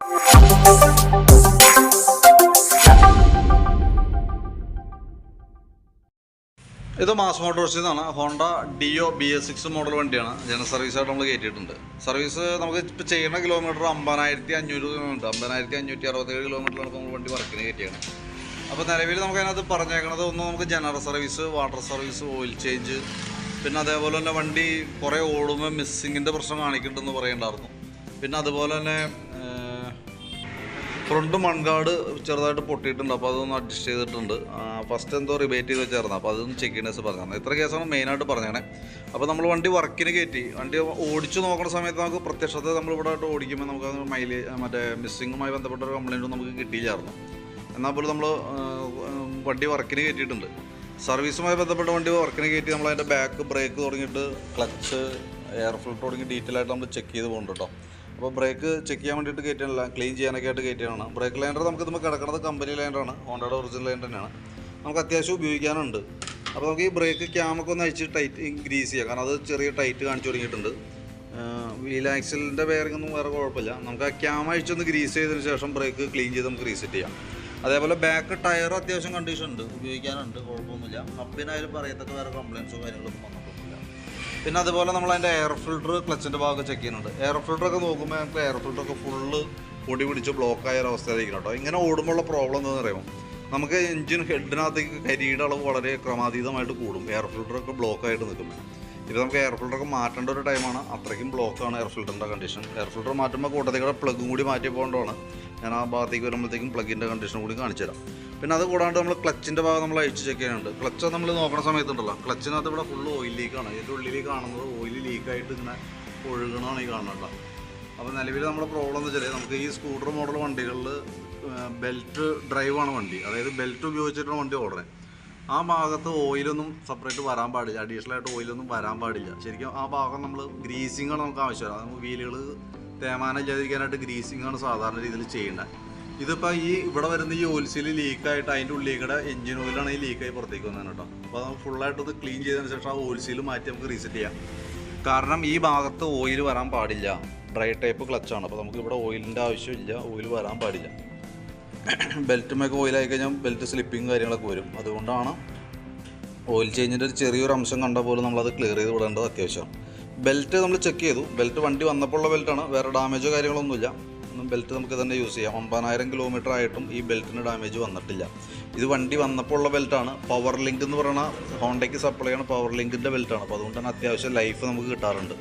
ഇത് മാസ് മോട്ടോഴ്സിൽ നിന്നാണ് Honda Dio B S six model വണ്ടിയാണ്. ജനറൽ സർവീസായിട്ട് നമ്മൾ കയറ്റിയിട്ടുണ്ട്. സർവീസ് നമുക്ക് ഇപ്പോൾ ചെയ്യുന്ന കിലോമീറ്റർ അമ്പതിനായിരത്തി അഞ്ഞൂറ് കിലോമീറ്റർ അമ്പതിനായിരത്തി അഞ്ഞൂറ്റി അറുപത്തേഴ് കിലോമീറ്ററാണ് നമ്മൾ വണ്ടി വർക്കിന് കയറ്റിയാണ്. അപ്പോൾ നിലവിൽ നമുക്ക് അതിനകത്ത് പറഞ്ഞേക്കണത് ഒന്ന് നമുക്ക് general service water service oil change പിന്നെ അതേപോലെ തന്നെ വണ്ടി കുറേ ഓടുമ്പോൾ മിസ്സിങ്ങിന്റെ പ്രശ്നം കാണിക്കുന്നുണ്ടെന്ന് പറയണ്ടായിരുന്നു. പിന്നെ അതുപോലെ തന്നെ ഫ്രണ്ട് മൺകാട് ചെറുതായിട്ട് പൊട്ടിയിട്ടുണ്ട്. അപ്പോൾ അതൊന്ന് അഡ്ജസ്റ്റ് ചെയ്തിട്ടുണ്ട്. ഫസ്റ്റ് എന്തോ റിബേറ്റ് ചെയ്ത് വെച്ചായിരുന്നു. അപ്പോൾ അതൊന്ന് ചെക്ക് ചെയ്യണേസ് പറഞ്ഞു ഇത്ര കേസാണ് മെയിനായിട്ട് പറഞ്ഞേ അപ്പോൾ നമ്മൾ വണ്ടി വർക്കിന് കയറ്റി വണ്ടി ഓടിച്ചു നോക്കുന്ന സമയത്ത് നമുക്ക് പ്രത്യക്ഷത്തെ നമ്മൾ ഇവിടെ ആയിട്ട് ഓടിക്കുമ്പോൾ നമുക്ക് മൈലേജ് മറ്റേ മിസ്സിങ്ങുമായി ബന്ധപ്പെട്ട ഒരു കംപ്ലയിന്റ് നമുക്ക് കിട്ടിയില്ലായിരുന്നു. എന്നാൽ പോലും നമ്മൾ വണ്ടി വർക്കിന് കയറ്റിയിട്ടുണ്ട് സർവീസുമായി ബന്ധപ്പെട്ട വണ്ടി വർക്കിന് കയറ്റി നമ്മൾ അതിന്റെ ബാക്ക് ബ്രേക്ക് തുടങ്ങിയിട്ട് ക്ലച്ച് എയർ ഫിൽട്ടർ തുടങ്ങി ഡീറ്റെയിൽ ആയിട്ട് നമ്മൾ ചെക്ക് ചെയ്ത് പോകുന്നുണ്ട് കേട്ടോ അപ്പോൾ ബ്രേക്ക് ചെക്ക് ചെയ്യാൻ വേണ്ടിയിട്ട് കയറ്റാനല്ല ക്ലീൻ ചെയ്യാനൊക്കെ ആയിട്ട് കയറ്റിയാണ് ബ്രേക്ക് ലൈൻഡർ നമുക്ക് ഇതുമ്പോൾ കിടക്കുന്നത് കമ്പനി ലൈൻഡറാണ് ഹോണ്ടയുടെ ഒറിജിനൽ ലൈൻ തന്നെയാണ്. നമുക്ക് അത്യാവശ്യം ഉപയോഗിക്കാനുണ്ട്. അപ്പോൾ നമുക്ക് ഈ ബ്രേക്ക് ക്യാമൊക്കെ ഒന്ന് അഴിച്ച് ടൈറ്റ് ഗ്രീസ് ചെയ്യാം. കാരണം അത് ചെറിയ ടൈറ്റ് കാണിച്ചു തുടങ്ങിയിട്ടുണ്ട്. വീൽ ആക്സിലിന്റെ ഒന്നും വേറെ കുഴപ്പമില്ല. നമുക്ക് ആ ക്യാം അഴിച്ചൊന്ന് ഗ്രീസ് ചെയ്തതിന് ശേഷം ബ്രേക്ക് ക്ലീൻ ചെയ്ത് നമുക്ക് റീസെറ്റ് ചെയ്യാം. അതേപോലെ ബാക്ക് ടയർ അത്യാവശ്യം കണ്ടീഷൻ ഉണ്ട്. ഉപയോഗിക്കാനുണ്ട്. കുഴപ്പമൊന്നുമില്ല. അപ്പിനായാലും പറയത്തക്ക വേറെ കംപ്ലയിൻസോ കാര്യങ്ങളൊന്നും വന്നിട്ടൊന്നുമില്ല പിന്നെ അതുപോലെ നമ്മൾ അതിന്റെ എയർ ഫിൽട്ടർ ക്ലച്ചിന്റെ ഭാഗം ചെക്ക് ചെയ്യുന്നുണ്ട് എയർ ഫിൽട്ടറൊക്കെ നോക്കുമ്പോൾ നമുക്ക് എയർ ഫിൽട്ടറൊക്കെ ഫുള്ള് പൊടി പിടിച്ച് ബ്ലോക്ക് ആയ ഒരു അവസ്ഥയിലായിരിക്കും കേട്ടോ. ഇങ്ങനെ ഓടുമ്പോഴുള്ള പ്രോബ്ലം എന്താണെന്ന് പറയുമ്പോൾ നമുക്ക് എഞ്ചിൻ ഹെഡിനകത്തേക്ക് കരിയുടെ അളവ് വളരെ ക്രമാതീതമായിട്ട് കൂടും. എയർ ഫിൽട്ടറൊക്കെ ഒക്കെ ബ്ലോക്ക് ആയിട്ട് നിൽക്കുമ്പോൾ ഇപ്പോൾ നമുക്ക് എയർ ഫിൽട്ടറൊക്കെ മാറ്റേണ്ട ഒരു ടൈമാണ് അത്രയ്ക്കും ബ്ലോക്കാണ് എയർ ഫിൽറ്ററിന്റെ കണ്ടീഷൻ എയർ ഫിൽറ്റർ മാറ്റുമ്പോൾ കൂട്ടത്തേക്കൂടെ പ്ലഗും കൂടി മാറ്റിയപ്പോണ്ടാണ് ഞാൻ ആ ഭാഗത്തേക്ക് വരുമ്പോഴത്തേക്കും പ്ലഗിന്റെ കണ്ടീഷൻ കൂടി കാണിച്ചു തരാം പിന്നെ അത് കൂടാണ്ട് നമ്മൾ ക്ലച്ചിന്റെ ഭാഗം നമ്മൾ അഴിച്ച് ചെക്ക് ചെയ്യാനുണ്ട്. ക്ലച്ച് നമ്മൾ നോക്കുന്ന സമയത്തുണ്ടല്ലോ. ക്ലച്ചിനകത്ത് ഇവിടെ ഫുൾ ഓയിൽ ലീക്കാണ് ഇതിന്റെ ഉള്ളിൽ കാണുന്നത് ഓയിൽ ലീക്കായിട്ട് ഇങ്ങനെ ഒഴുകണമാണ് ഈ കാണുന്നത് അപ്പോൾ നിലവിൽ നമ്മുടെ പ്രോബ്ലം എന്ന് വെച്ചാൽ നമുക്ക് ഈ സ്കൂട്ടർ മോഡൽ വണ്ടികളിൽ ബെൽറ്റ് ഡ്രൈവാണ് വണ്ടി. അതായത് ബെൽറ്റ് ഉപയോഗിച്ചിട്ടാണ് വണ്ടി ഓടുന്നത് ആ ഭാഗത്ത് ഓയിലൊന്നും സെപ്പറേറ്റ് വരാൻ പാടില്ല. അഡീഷണൽ ആയിട്ട് ഓയിലൊന്നും വരാൻ പാടില്ല. ശരിക്കും ആ ഭാഗം നമ്മൾ ഗ്രീസിങ്ങാണ് നമുക്ക് ആവശ്യമില്ല നമുക്ക് വീലുകൾ തേമാനം ചെയ്തിരിക്കാനായിട്ട് ഗ്രീസിങ്ങാണ് സാധാരണ രീതിയിൽ ചെയ്യേണ്ടത് ഇതിപ്പോൾ ഈ ഇവിടെ വരുന്ന ഈ ഓയിൽസിൽ ലീക്കായിട്ട് അതിന്റെ ഉള്ളിലേക്കൂടെ എഞ്ചിൻ ഓയിലാണ് ഈ ലീക്കായി പുറത്തേക്ക് വന്നത് കേട്ടോ. അപ്പോൾ നമുക്ക് ഫുള്ളായിട്ട് ഇത് ക്ലീൻ ചെയ്തതിന് ശേഷം ആ ഓയിൽസിൽ മാറ്റി നമുക്ക് റീസെറ്റ് ചെയ്യാം. കാരണം ഈ ഭാഗത്ത് ഓയിൽ വരാൻ പാടില്ല. ഡ്രൈ ടൈപ്പ് ക്ലച്ചാണ് അപ്പോൾ നമുക്ക് ഇവിടെ ഓയിലിന്റെ ആവശ്യമില്ല. ഓയിൽ വരാൻ പാടില്ല. ബെൽറ്റുമൊക്കെ ഓയിലായി കഴിഞ്ഞാൽ ബെൽറ്റ് സ്ലിപ്പിങ് കാര്യങ്ങളൊക്കെ വരും. അതുകൊണ്ടാണ് ഓയിൽ ചേഞ്ചിന്റെ ഒരു ചെറിയൊരു അംശം കണ്ട പോലും നമ്മളത് ക്ലിയർ ചെയ്ത് വിടേണ്ടത് അത്യാവശ്യമാണ്. ബെൽറ്റ് നമ്മൾ ചെക്ക് ചെയ്തു. ബെൽറ്റ് വണ്ടി വന്നപ്പോഴുള്ള ബെൽറ്റാണ് വേറെ ഡാമേജോ കാര്യങ്ങളൊന്നുമില്ല ബെൽറ്റ് നമുക്ക് തന്നെ യൂസ് ചെയ്യാം. ഒമ്പതിനായിരം കിലോമീറ്റർ ആയിട്ടും ഈ ബെൽറ്റിന് ഡാമേജ് വന്നിട്ടില്ല. ഇത് വണ്ടി വന്നപ്പോൾ ഉള്ള ബെൽറ്റാണ് പവർ ലിങ്ക് എന്ന് പറയുന്ന ഹോണ്ടയ്ക്ക് സപ്ലൈ ചെയ്യുന്ന പവർ ലിങ്കിന്റെ ബെൽറ്റാണ് അപ്പോൾ അതുകൊണ്ട് തന്നെ അത്യാവശ്യം ലൈഫ് നമുക്ക് കിട്ടാറുണ്ട്.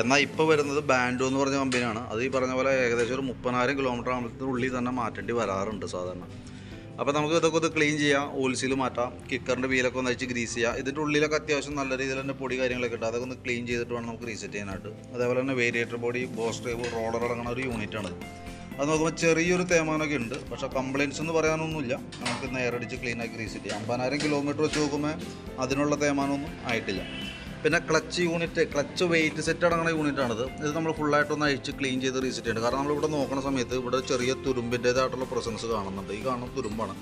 എന്നാൽ ഇപ്പോൾ വരുന്നത് ബാൻഡോ എന്ന് പറഞ്ഞ കമ്പനിയാണ് അത് ഈ പറഞ്ഞ പോലെ ഏകദേശം ഒരു മുപ്പതിനായിരം കിലോമീറ്റർ ആകുമ്പോഴത്തേക്കുള്ളിൽ തന്നെ മാറ്റേണ്ടി വരാറുണ്ട് സാധാരണ. അപ്പോൾ നമുക്ക് ഇതൊക്കെ ഒന്ന് ക്ലീൻ ചെയ്യാം. ഓയിൽസിൽ മാറ്റാം. കിക്കറിന്റെ വീലൊക്കെ ഒന്ന് അഴിച്ച് ഗ്രീസ് ചെയ്യാം. ഇതിന്റെ ഉള്ളിലൊക്കെ അത്യാവശ്യം നല്ല രീതിയിൽ തന്നെ പൊടി കാര്യങ്ങളൊക്കെ ഉണ്ട്. അതൊക്കെ ഒന്ന് ക്ലീൻ ചെയ്തിട്ട് വേണം നമുക്ക് റീസെറ്റ് ചെയ്യാനായിട്ട്. അതേപോലെ തന്നെ variator body boss drive roller അടങ്ങുന്ന ഒരു യൂണിറ്റാണ് അത് നോക്കുമ്പോൾ ചെറിയൊരു തേമാനൊക്കെ ഉണ്ട്. പക്ഷേ കംപ്ലയിൻസ് എന്ന് പറയാനൊന്നുമില്ല. നമുക്ക് നേരടിച്ച് ക്ലീൻ ആക്കി റീസെറ്റ് ചെയ്യാം. അമ്പതിനായിരം കിലോമീറ്റർ വെച്ച് നോക്കുമ്പോൾ അതിനുള്ള തേമാനമൊന്നും ആയിട്ടില്ല. പിന്നെ clutch unit clutch weight set അടങ്ങുന്ന യൂണിറ്റാണിത് ഇത് നമ്മൾ ഫുള്ളായിട്ടൊന്ന് അഴിച്ച് ക്ലീൻ ചെയ്ത് റീസെറ്റ് ചെയ്യണം. കാരണം നമ്മളിവിടെ നോക്കുന്ന സമയത്ത് ഇവിടെ ചെറിയ തുരുമ്പിന്റേതായിട്ടുള്ള പ്രസൻസ് കാണുന്നുണ്ട്. ഈ കാണുന്ന തുരുമ്പാണ്.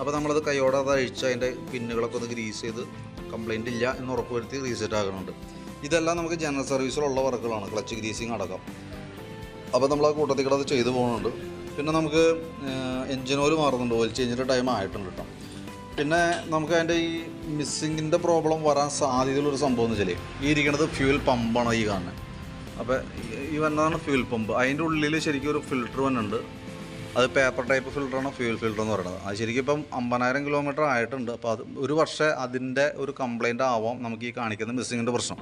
അപ്പോൾ നമ്മളത് കൈയോടെ അത് അഴിച്ച് അതിന്റെ പിന്നുകളൊക്കെ ഒന്ന് ഗ്രീസ് ചെയ്ത് കംപ്ലൈന്റ് ഇല്ല എന്ന് ഉറപ്പുവരുത്തി റീസെറ്റ് ആകുന്നുണ്ട് ഇതെല്ലാം നമുക്ക് ജനറൽ സർവീസിലുള്ള വർക്കുകളാണ്. ക്ലച്ച് ഗ്രീസിങ് അടക്കം. അപ്പോൾ നമ്മൾ ആ കൂട്ടത്തിൽ കൂടെ അത് ചെയ്തു പോകുന്നുണ്ട്. പിന്നെ നമുക്ക് എഞ്ചിൻ ഓയിൽ മാറുന്നുണ്ട്. ഓയിൽ ചേഞ്ചിന്റെ ടൈം ആയിട്ടുണ്ട് കേട്ടോ പിന്നെ നമുക്ക് അതിന്റെ ഈ മിസ്സിങ്ങിന്റെ പ്രോബ്ലം വരാൻ സാധ്യതയുള്ളൊരു സംഭവം എന്ന് വെച്ചാൽ ഈ ഇരിക്കുന്നത് ഫ്യൂൽ പമ്പാണ് ഈ കാണുന്നത് അപ്പോൾ ഈ- വന്നതാണ് ഫ്യൂൽ പമ്പ് അതിന്റെ ഉള്ളിൽ ശരിക്കും ഒരു ഫിൽറ്റർ വന്നുണ്ട് അത് പേപ്പർ ടൈപ്പ് ഫിൽറ്ററാണ് ഫ്യൂൽ ഫിൽറ്റർ എന്ന് പറയുന്നത്. അത് ശരിക്കും ഇപ്പം അമ്പതിനായിരം കിലോമീറ്റർ ആയിട്ടുണ്ട്. അപ്പോൾ അത് ഒരു വർഷം അതിന്റെ ഒരു കംപ്ലൈന്റ് ആവാം നമുക്ക് ഈ കാണിക്കുന്ന മിസ്സിങ്ങിന്റെ പ്രശ്നം.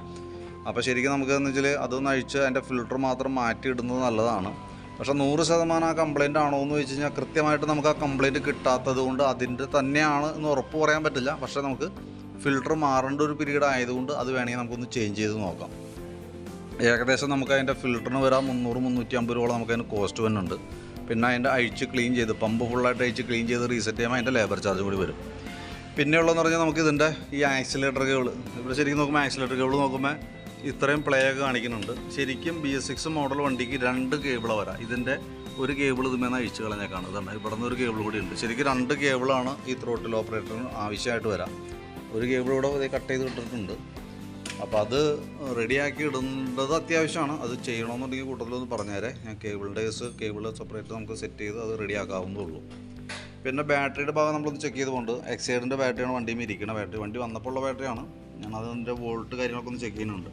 അപ്പോൾ ശരിക്കും നമുക്ക് എന്ന് വെച്ചാൽ അതൊന്ന് അഴിച്ച് അതിന്റെ ഫിൽറ്റർ മാത്രം മാറ്റി ഇടുന്നത് നല്ലതാണ്. പക്ഷേ നൂറ് ശതമാനം ആ കംപ്ലൈന്റ് ആണോ എന്ന് ചോദിച്ചു കഴിഞ്ഞാൽ കൃത്യമായിട്ട് നമുക്ക് ആ കംപ്ലൈന്റ് കിട്ടാത്തത് കൊണ്ട് അതിന്റെ തന്നെയാണ് എന്ന് ഉറപ്പ് പറയാൻ പറ്റില്ല. പക്ഷേ നമുക്ക് ഫിൽറ്റർ മാറേണ്ട ഒരു പീരീഡ് ആയതുകൊണ്ട് അത് വേണമെങ്കിൽ നമുക്കൊന്ന് ചേഞ്ച് ചെയ്ത് നോക്കാം. ഏകദേശം നമുക്ക് അതിന്റെ ഫിൽറ്ററിന് വരാൻ മുന്നൂറ് മുന്നൂറ്റി അമ്പത് രൂപ നമുക്ക് അതിന് കോസ്റ്റ് വരുന്നുണ്ട്. പിന്നെ അതിന്റെ അഴിച്ച് ക്ലീൻ ചെയ്ത് പമ്പ് ഫുള്ളായിട്ട് അഴിച്ച് ക്ലീൻ ചെയ്ത് റീസെറ്റ് ചെയ്യുമ്പോൾ അതിന്റെ ലേബർ ചാർജ് കൂടി വരും. പിന്നെയുള്ളതെന്ന് പറഞ്ഞാൽ നമുക്ക് ഇതിന്റെ ഈ ആക്സിലേറ്റർ കേബിൾ ഇവിടെ ശരിക്കും നോക്കുമ്പോൾ ആക്സിലേറ്റർ കേബിൾ നോക്കുമ്പോൾ ഇത്രയും പ്ലേ ഒക്കെ കാണിക്കുന്നുണ്ട്. ശരിക്കും ബി എസ് സിക്സ് മോഡൽ വണ്ടിക്ക് രണ്ട് കേബിളാണ് വരാം. ഇതിന്റെ ഒരു കേബിൾ ഇതുമേന്ന് അഴിച്ചു കളഞ്ഞേക്കാണ് ഇതാണ് ഇവിടെ നിന്ന് ഒരു കേബിൾ കൂടി ഉണ്ട്. ശരിക്കും രണ്ട് കേബിളാണ് ഈ ത്രോട്ടിൽ ഓപ്പറേറ്ററിന് ആവശ്യമായിട്ട് വരാം. ഒരു കേബിൾ ഇവിടെ കട്ട് ചെയ്ത് ഇട്ടിട്ടുണ്ട് അപ്പോൾ അത് റെഡിയാക്കി ഇടേണ്ടത് അത്യാവശ്യമാണ്. അത് ചെയ്യണമെന്നുണ്ടെങ്കിൽ കൂട്ടത്തിലൊന്ന് പറഞ്ഞേരെ. ഞാൻ കേബിൾ ഡേസ് കേബിൾ സെപ്പറേറ്റ് നമുക്ക് സെറ്റ് ചെയ്ത് അത് റെഡിയാക്കാവുന്നതുള്ളൂ പിന്നെ ബാറ്ററിയുടെ ഭാഗം നമ്മളൊന്ന് ചെക്ക് ചെയ്തുകൊണ്ട് എക്സൈഡിന്റെ ബാറ്ററിയാണ് വണ്ടിയിൽ ഇരിക്കുന്ന ബാറ്ററി വണ്ടി വന്നപ്പോൾ ഉള്ള ബാറ്ററിയാണ് ഞാൻ അതിന്റെ വോൾട്ട് കാര്യങ്ങളൊക്കെ ഒന്ന് ചെക്ക് ചെയ്യുന്നുണ്ട്.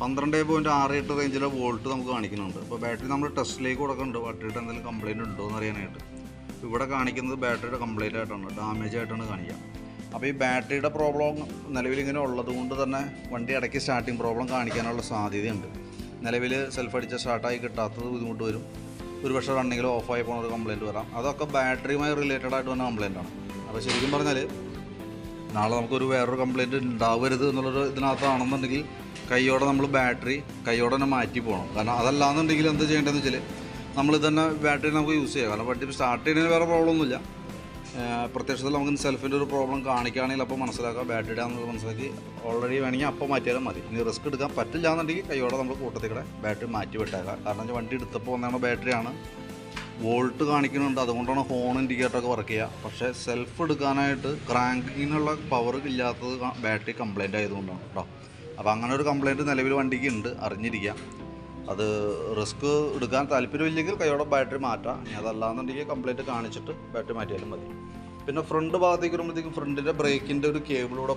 പന്ത്രണ്ട് പോയിന്റ് ആറ് എട്ട് റേഞ്ചിലെ വോൾട്ട് നമുക്ക് കാണിക്കുന്നുണ്ട്. അപ്പോൾ ബാറ്ററി നമ്മൾ ടെസ്റ്റിലേക്ക് കൊടുക്കുന്നുണ്ട്. ബാറ്ററിയുടെ എന്തെങ്കിലും കംപ്ലയിന്റ് ഉണ്ടോ എന്ന് അറിയാനായിട്ട്. ഇവിടെ കാണിക്കുന്നത് ബാറ്ററിയുടെ കംപ്ലൈന്റ് ആയിട്ടാണ് ഡാമേജ് ആയിട്ടാണ് കാണിക്കുക. അപ്പോൾ ഈ ബാറ്ററിയുടെ പ്രോബ്ലം നിലവിലിങ്ങനെ ഉള്ളത് കൊണ്ട് തന്നെ വണ്ടി ഇടയ്ക്ക് സ്റ്റാർട്ടിങ് പ്രോബ്ലം കാണിക്കാനുള്ള സാധ്യതയുണ്ട്. നിലവിൽ സെൽഫ് അടിച്ച സ്റ്റാർട്ടായി കിട്ടാത്തത് ബുദ്ധിമുട്ട് വരും. ഒരു പക്ഷേ റണ്ണിങ്ങിൽ ഓഫായി പോകുന്ന ഒരു കംപ്ലയിന്റ് വരാം. അതൊക്കെ ബാറ്ററിയുമായി റിലേറ്റഡ് ആയിട്ട് വന്ന കംപ്ലയിന്റ് ആണ്. അപ്പോൾ ശരിക്കും പറഞ്ഞാൽ നാളെ നമുക്കൊരു വേറൊരു കംപ്ലയിന്റ് ഉണ്ടാവരുത് എന്നുള്ളൊരു ഇതിനകത്താണെന്നുണ്ടെങ്കിൽ കൈയോടെ നമ്മൾ ബാറ്ററി കൈയോടെ തന്നെ മാറ്റി പോകണം. കാരണം അതല്ലാന്നുണ്ടെങ്കിൽ എന്ത് ചെയ്യേണ്ടതെന്ന് വെച്ചാൽ നമ്മൾ തന്നെ ബാറ്ററി നമുക്ക് യൂസ് ചെയ്യാം. കാരണം വണ്ടി സ്റ്റാർട്ട് ചെയ്യുന്നതിന് വേറെ പ്രോബ്ലം ഒന്നുമില്ല. പ്രത്യക്ഷത്തിൽ നമുക്ക് സെൽഫിന്റെ ഒരു പ്രോബ്ലം കാണിക്കുകയാണെങ്കിൽ അപ്പോൾ മനസ്സിലാക്കാം ബാറ്ററി ആണെന്ന് മനസ്സിലാക്കി ഓൾറെഡി വേണമെങ്കിൽ അപ്പോൾ മാറ്റിയാലും മതി. ഇനി റിസ്ക് എടുക്കാൻ പറ്റില്ല എന്നുണ്ടെങ്കിൽ കൈയോടെ നമ്മൾ കൂട്ടത്തിൽ കൂടെ ബാറ്ററി മാറ്റി വിട്ടേക്കാം. കാരണം വണ്ടി എടുത്തപ്പോൾ വന്നാണ് ബാറ്ററിയാണ് വോൾട്ട് കാണിക്കുന്നുണ്ട്. അതുകൊണ്ടാണ് ഹോൺ ഇൻഡിക്കേറ്ററൊക്കെ വർക്ക് ചെയ്യുക. പക്ഷേ സെൽഫ് എടുക്കാനായിട്ട് ക്രാങ്കിങ്ങിനുള്ള പവർ ഇല്ലാത്തത് ബാറ്ററി കംപ്ലൈന്റ് ആയതുകൊണ്ടാണ് കേട്ടോ അപ്പോൾ അങ്ങനെ ഒരു കംപ്ലൈന്റ് നിലവിൽ വണ്ടിക്ക് ഉണ്ട് അറിഞ്ഞിരിക്കാം. അത് റിസ്ക് എടുക്കാൻ താല്പര്യമില്ലെങ്കിൽ കൈയോടെ ബാറ്ററി മാറ്റാം. ഇനി അതല്ലാന്നുണ്ടെങ്കിൽ കംപ്ലൈന്റ് കാണിച്ചിട്ട് ബാറ്ററി മാറ്റിയാലും മതി. പിന്നെ ഫ്രണ്ട് ഭാഗത്തേക്ക് വരുമ്പോഴത്തേക്കും ഫ്രണ്ടിന്റെ ബ്രേക്കിന്റെ ഒരു കേബിൾ ഇവിടെ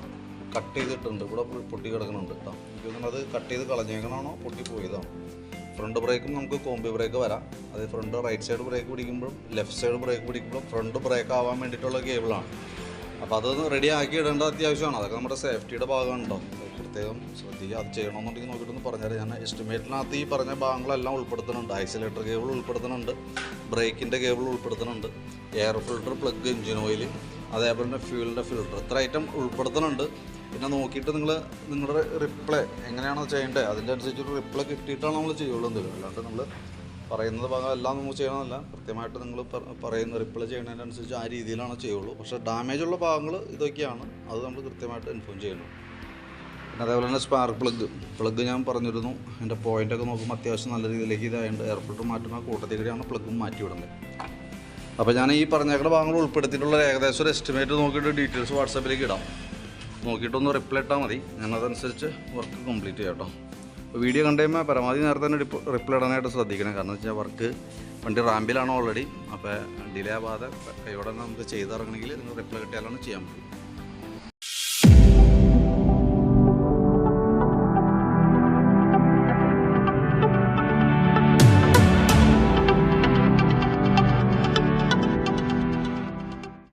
കട്ട് ചെയ്തിട്ടുണ്ട്. ഇവിടെ പൊട്ടി കിടക്കുന്നുണ്ട് കേട്ടോ എനിക്ക് തോന്നുന്നത് കട്ട് ചെയ്ത് കളഞ്ഞേക്കണമാണോ പൊട്ടി പോയതാണോ ഫ്രണ്ട് ബ്രേക്കും നമുക്ക് കോമ്പി ബ്രേക്ക് വരാം. അത് ഫ്രണ്ട് റൈറ്റ് സൈഡ് ബ്രേക്ക് പിടിക്കുമ്പോഴും ലെഫ്റ്റ് സൈഡ് ബ്രേക്ക് പിടിക്കുമ്പോഴും ഫ്രണ്ട് ബ്രേക്ക് ആവാൻ വേണ്ടിയിട്ടുള്ള കേബിളാണ് അപ്പോൾ അതൊന്ന് റെഡി ആക്കി ഇടേണ്ടത് അത്യാവശ്യമാണ്. അതൊക്കെ നമ്മുടെ സേഫ്റ്റിയുടെ ഭാഗമുണ്ടോ പ്രത്യേകം ശ്രദ്ധിക്കുക. അത് ചെയ്യണമെന്നുണ്ടെങ്കിൽ നോക്കിയിട്ടൊന്ന് പറഞ്ഞാൽ ഞാൻ എസ്റ്റിമേറ്റിനകത്ത് ഈ പറഞ്ഞ ഭാഗങ്ങളെല്ലാം ഉൾപ്പെടുത്തുന്നുണ്ട്. ഐസൊലേറ്റർ കേബിൾ ഉൾപ്പെടുത്തുന്നുണ്ട്. ബ്രേക്കിന്റെ cable ഉൾപ്പെടുത്തുന്നുണ്ട്. Air filter plug engine oil അതേപോലെ തന്നെ ഫ്യൂലിന്റെ ഫിൽട്ടർ ഇത്ര ഐറ്റം ഉൾപ്പെടുത്തുന്നുണ്ട്. പിന്നെ നോക്കിയിട്ട് നിങ്ങൾ നിങ്ങളുടെ റിപ്ലൈ എങ്ങനെയാണോ ചെയ്യേണ്ടത്? അതിന്റെ അനുസരിച്ചൊരു റിപ്ലൈ കിട്ടിയിട്ടാണ് നമ്മൾ ചെയ്യുള്ളൂ എന്തെങ്കിലും. അല്ലാണ്ട് നമ്മൾ പറയുന്നത് ഭാഗം എല്ലാം നമ്മൾ ചെയ്യണമെന്നല്ല കൃത്യമായിട്ട് നിങ്ങൾ പറയുന്ന റിപ്ലൈ ചെയ്യുന്നതിനനുസരിച്ച് ആ രീതിയിലാണ് ചെയ്യുള്ളൂ. പക്ഷേ ഡാമേജ് ഉള്ള ഭാഗങ്ങൾ ഇതൊക്കെയാണ്. അത് നമ്മൾ കൃത്യമായിട്ട് ഇൻഫോം ചെയ്യണം. പിന്നെ അതേപോലെ തന്നെ സ്പാർക്ക് പ്ലഗ് പ്ലഗ് ഞാൻ പറഞ്ഞിരുന്നു. എന്റെ പോയിന്റൊക്കെ നോക്കുമ്പോൾ അത്യാവശ്യം നല്ല രീതിയിലേക്ക് ഇതായതുകൊണ്ട് എയർ ഫിൽറ്റർ മാറ്റുന്ന കൂട്ടത്തിൽ കൂടിയാണ് പ്ലഗും മാറ്റി വിടുന്നത് അപ്പോൾ ഞാൻ ഈ പറഞ്ഞേക്കുന്ന ഭാഗങ്ങൾ ഉൾപ്പെടുത്തിയിട്ടുള്ള ഏകദേശം ഒരു എസ്റ്റിമേറ്റ് നോക്കിയിട്ട് ഡീറ്റെയിൽസ് വാട്സാപ്പിലേക്ക് ഇടാം. നോക്കിയിട്ടൊന്ന് റിപ്ലൈ ഇട്ടാൽ മതി. ഞാൻ അതനുസരിച്ച് വർക്ക് കംപ്ലീറ്റ് ചെയ്യാം കേട്ടോ. അപ്പോൾ വീഡിയോ കണ്ടു കഴിയുമ്പോൾ പരമാവധി നേരത്തെ തന്നെ റിപ്ലൈ ഇടാനായിട്ട് ശ്രദ്ധിക്കണം. കാരണം വെച്ചാൽ വർക്ക് വണ്ടി റാമ്പിലാണ് ഓൾറെഡി അപ്പോൾ ഡിലേ ആവാതെ കൈയോടെ നമുക്ക് ചെയ്തിറങ്ങണമെങ്കിൽ നിങ്ങൾ റിപ്ലൈ കിട്ടിയാലാണ് ചെയ്യാൻ പറ്റും.